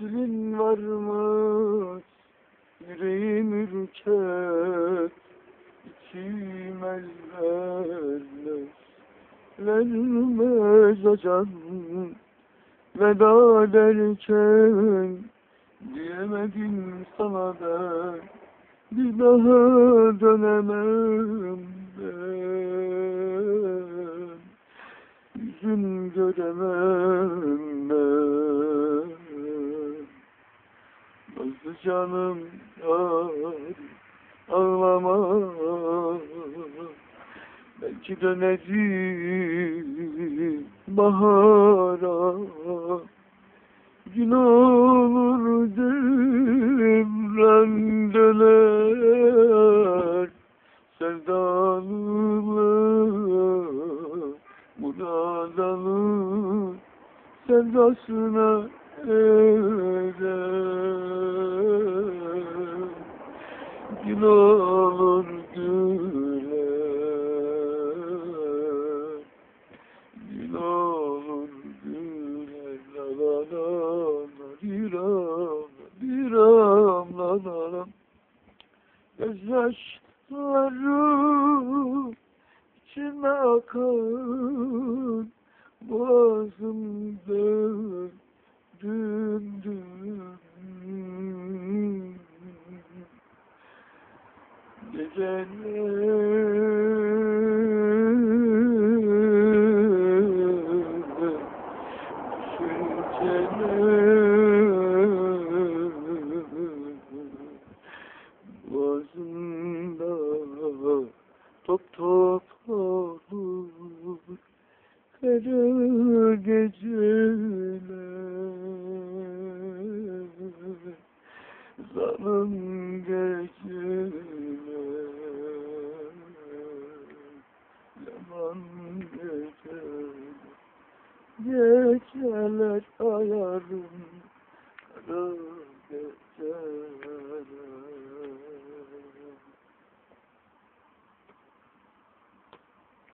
Dilin varmış, yüreğim ürker, içim ellerler, vermez acan, veda derken, diyemedim sana ben, bir daha dönemem ben, yüzün göremem ben. Nazlı canım yar ağlama Belki döneceğim bahara Gün sevdasına erer Gün olur güler Gün olur güler La la la la Diram Diram la la la. Gözyaşlarım içime akar Boğazımda dün dün Geceler geceler Zalim geceler Yaman geceler Geceler ayarım Kara geceler